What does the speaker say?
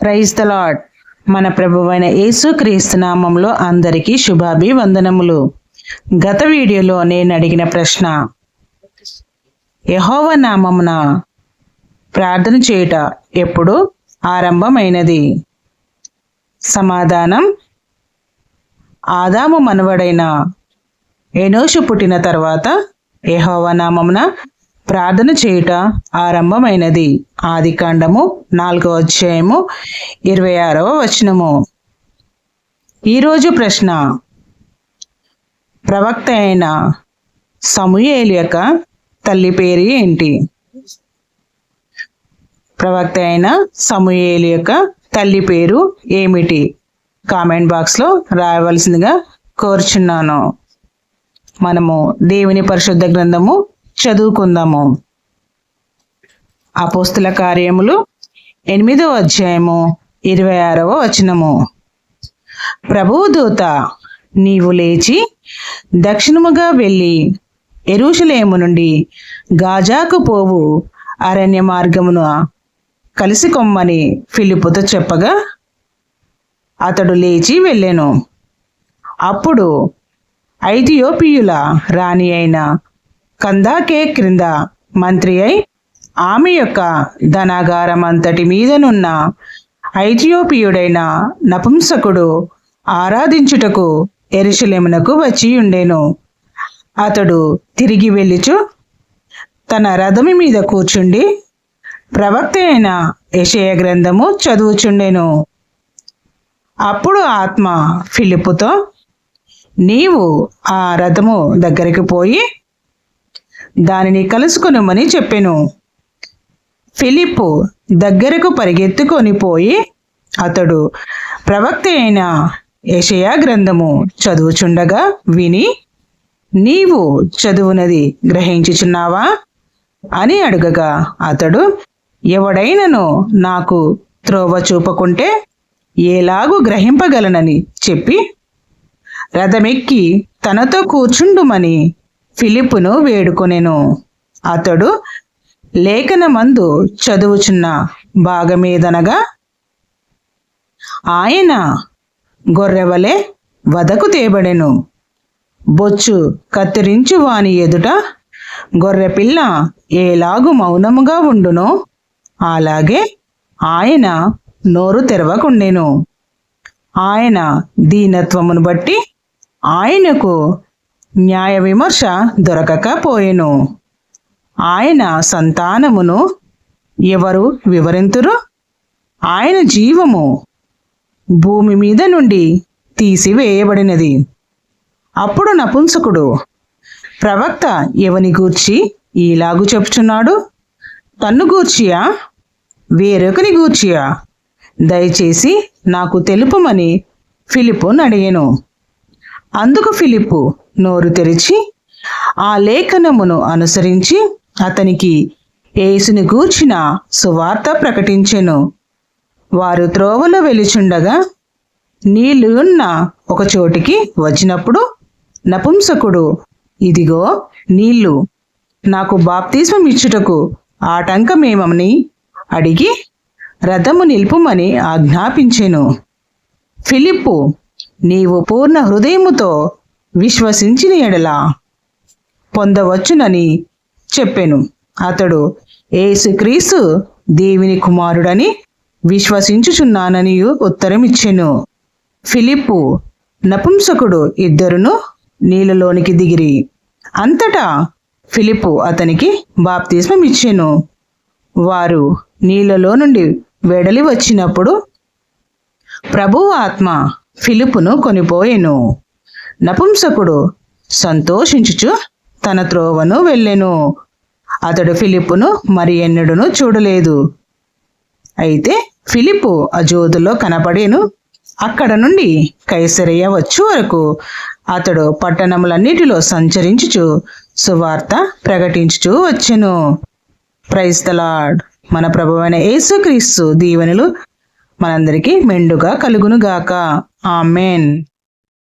Praise the lord మన ప్రభువైన యేసు క్రీస్తు నామంలో అందరికీ శుభాభివందనములు. గత వీడియోలో నేను అడిగిన ప్రశ్న యహోవ నామమున ప్రార్థన చేయుట ఎప్పుడు ఆరంభమైనది? సమాధానం ఆదాము మనవడైన ఎనోషు పుట్టిన తర్వాత యహోవ నామమున ప్రార్థన చేయుట ఆరంభమైనది. ఆది కాండము నాలుగో అధ్యాయము ఇరవై ఆరవ వచనము. ఈరోజు ప్రశ్న. ప్రవక్త అయిన సమూయేలు యొక్క తల్లి పేరు ఏంటి? ప్రవక్త అయిన సమూయేలు యొక్క తల్లి పేరు ఏమిటి? కామెంట్ బాక్స్లో రాయవలసిందిగా కోరుచున్నాను. మనము దేవుని పరిశుద్ధ గ్రంథము చదువుకుందాము. అపోస్తుల కార్యములు ఎనిమిదో అధ్యాయము ఇరవై ఆరవ వచనము. ప్రభువు దూత నీవు లేచి దక్షిణముగా వెళ్ళి ఎరుషలేము నుండి గాజాకు పోవు అరణ్య మార్గమున కలిసి కొమ్మని ఫిలిపుతో చెప్పగా అతడు లేచి వెళ్ళాను. అప్పుడు ఐథియోపియుల రాణి అయిన కందాకే క్రింద. మంత్రి అయి ఆమె యొక్క ధనాగారం అంతటి మీదనున్న ఐథియోపియుడైన నపుంసకుడు ఆరాధించుటకు ఎరుషలేమునకు వచ్చియుండెను. అతడు తిరిగి వెళ్ళుచు తన రథమి మీద కూర్చుండి ప్రవక్త అయిన యషయ గ్రంథము చదువుచుండెను. అప్పుడు ఆత్మ ఫిలిప్పుతో నీవు ఆ రథము దగ్గరికి పోయి దానిని కలుసుకొనమని చెప్పెను. ఫిలిప్పు దగ్గరకు పరిగెత్తుకొని పోయి అతడు ప్రవక్త అయిన యషయా గ్రంథము చదువుచుండగా విని నీవు చదువునది గ్రహించుచున్నావా? అని అడుగగా అతడు ఎవడైనను నాకు త్రోవ చూపకుంటే ఏలాగు గ్రహింపగలనని చెప్పి రథమెక్కి తనతో కూర్చుండుమని ఫిలిప్పును వేడుకొనెను. అతడు లేఖనమందు చదువుచున్న భాగమేదనగా ఆయన గొర్రెవలే వదకు తేబడెను. బొచ్చు కత్తిరించు వాని ఎదుట గొర్రెపిల్ల ఏలాగు మౌనముగా ఉండునో అలాగే ఆయన నోరు తెరవకుండెను. ఆయన దీనత్వమును బట్టి ఆయనకు న్యాయ విమర్శ దొరకకపోయెను. ఆయన సంతానమును ఎవరు వివరింతురు? ఆయన జీవము భూమి మీద నుండి తీసివేయబడినది. అప్పుడు నపుంసకుడు ప్రవక్త ఎవని గూర్చి ఈలాగు చెప్తున్నాడు తన్ను గూర్చియా? వేరొకని గూర్చియా? దయచేసి నాకు తెలుపమని ఫిలిప్పును అడిగాను అందుకు ఫిలిప్పు నోరు తెరిచి ఆ లేఖనమును అనుసరించి అతనికి యేసుని గూర్చిన సువార్త ప్రకటించెను. వారు త్రోవలో వెలుచుండగా నీళ్ళున్న ఒక చోటికి వచ్చినప్పుడు నపుంసకుడు ఇదిగో నీళ్ళు నాకు బాప్తిస్మం ఇచ్చుటకు ఆటంకమేమని అడిగి రథము నిలుపుమని ఆజ్ఞాపించెను. ఫిలిప్పు నీవు పూర్ణ హృదయముతో విశ్వసించిన ఎడలా పొందవచ్చునని చెప్పెను. అతడు ఏసుక్రీసు దేవుని కుమారుడని విశ్వసించుచున్నానని ఉత్తరమిచ్చెను. ఫిలిప్పు నపుంసకుడు ఇద్దరును నీళ్ళలోనికి దిగిరి. అంతటా ఫిలిప్పు అతనికి బాప్తిస్మం ఇచ్చెను వారు నీళ్ళలో నుండి వెడలి వచ్చినప్పుడు ప్రభువు ఆత్మ ఫిలిపును కొనిపోయెను. నపుంసకుడు సంతోషించుచు తన త్రోవను వెళ్ళెను. అతడు ఫిలిప్పును మరి ఎన్నడూను చూడలేదు. అయితే ఫిలిప్పు అజోదులో కనపడేను. అక్కడ నుండి కైసరయ్య వచ్చు వరకు అతడు పట్టణములన్నిటిలో సంచరించుచు సువార్త ప్రకటించుచు వచ్చెను. ప్రైస్తలాడ్ మన ప్రభువైన యేసుక్రీస్తు దీవెనలు మనందరికీ మెండుగా కలుగునుగాక. ఆమెన్.